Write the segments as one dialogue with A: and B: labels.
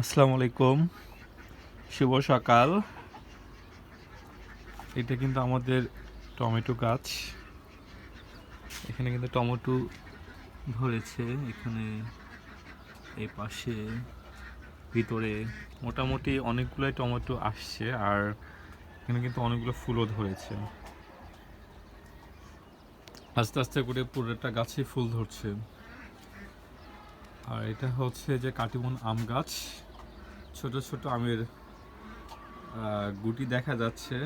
A: আসসালামু আলাইকুম। শুভ সকাল। এটা কিন্তু আমাদের টমেটো গাছ। এখানে কিন্তু টমেটো ধরেছে। এখানে এই পাশে, ভিতরে মোটামুটি অনেকগুলোই টমেটো আসছে আর এখানে কিন্তু অনেকগুলো ফুলও ধরেছে। আস্তে আস্তে করে পুরোটা গাছে ফুল ধরছে। আর এটা হচ্ছে যে কাটিমন আম গাছ। ছোট ছোট আমের গুটি দেখা যাচ্ছে।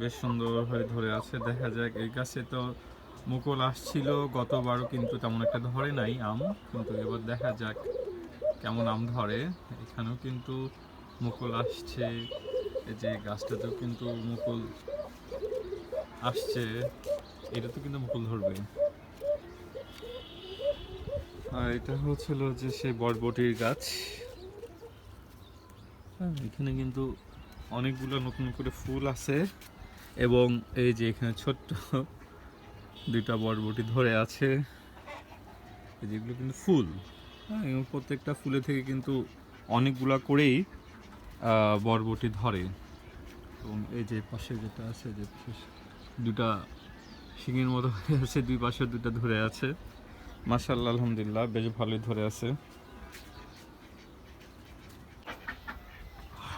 A: বেশ সুন্দর হয়ে ধরে আছে। দেখা যাক, এই গাছে তো মুকুল আসছিল গতবারও, কিন্তু তেমন একটা ধরে নাই আম। কিন্তু এবার দেখা যাক কেমন আম ধরে। এখানেও কিন্তু মুকুল আসছে। এই যে গাছটাতেও কিন্তু মুকুল আসছে। এটা তো কিন্তু মুকুল ধরবে। আর এটা হচ্ছিল যে সেই বরবটির গাছ। হ্যাঁ, এখানে কিন্তু অনেকগুলো নতুন করে ফুল আছে এবং এই যে এখানে ছোট্ট দুইটা বরবটি ধরে আছে। যেগুলো কিন্তু ফুল। হ্যাঁ এবং প্রত্যেকটা ফুলে থেকে কিন্তু অনেকগুলা করেই বরবটি ধরে। এবং এই যে পাশে যেটা আছে যে দুটা শিঙের মতো হয়ে আছে দুই পাশে দুটা ধরে আছে। মাশাল্লাহ আলহামদুলিল্লাহ, বেশ ভালোই ধরে আছে।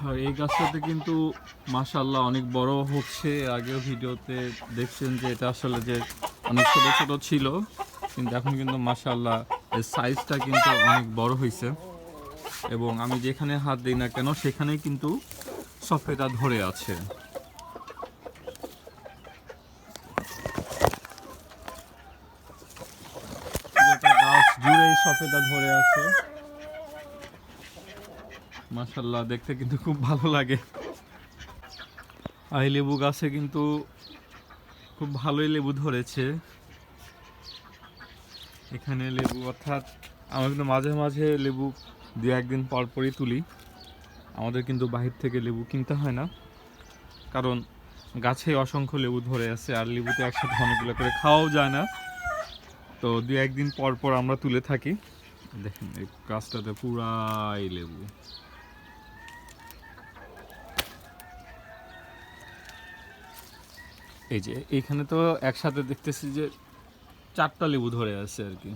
A: আর এই গাছটাতে কিন্তু মাশাল্লাহ অনেক বড় হচ্ছে। আগেও ভিডিওতে দেখছেন যে এটা আসলে যে অনেক ছোট ছোট ছিল, কিন্তু এখন কিন্তু মাশাল্লাহ এর সাইজটা কিন্তু অনেক বড় হয়েছে এবং আমি যেখানে হাত দিই না কেন, সেখানেই কিন্তু সফেদা ধরে আছে পুরোটা গাছ জুড়েই সফেদা ধরে আছে। মাশাল্লাহ দেখতে কিন্তু খুব ভালো লাগে। আর এই লেবু গাছে কিন্তু খুব ভালোই লেবু ধরেছে। এখানে লেবু, অর্থাৎ আমরা কিন্তু মাঝে মাঝে লেবু দু একদিন পর পরই তুলি। আমাদের কিন্তু বাহির থেকে লেবু কিনতে হয় না। কারণ গাছে অসংখ্য লেবু ধরে আছে, আর লেবুতে একসাথে অনেকগুলো করে খাওয়াও যায় না। তো দু একদিন পর পর আমরা তুলে থাকি। দেখেন, এই গাছটাতে পুরাই লেবু। এই যে, এইখানে তো একসাথে দেখতেছি যে চারটা লেবু ধরে আছে আর কি।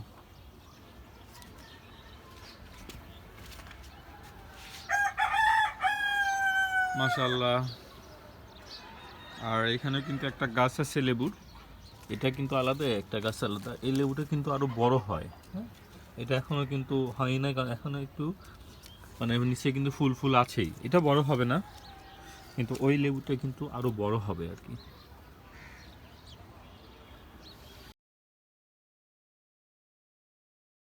A: মাশাল্লাহ আর এখানে কিন্তু একটা গাছ আছে লেবুর। এটা কিন্তু আলাদা, একটা গাছ আলাদা। এই লেবুটা কিন্তু আরও বড় হয় হ্যাঁ? এটা এখনও কিন্তু হয় না কারণ এখনও একটু মানে নিচে কিন্তু ফুল ফুল আছেই। এটা বড় হবে না, কিন্তু ওই লেবুটা কিন্তু আরও বড় হবে আর কি।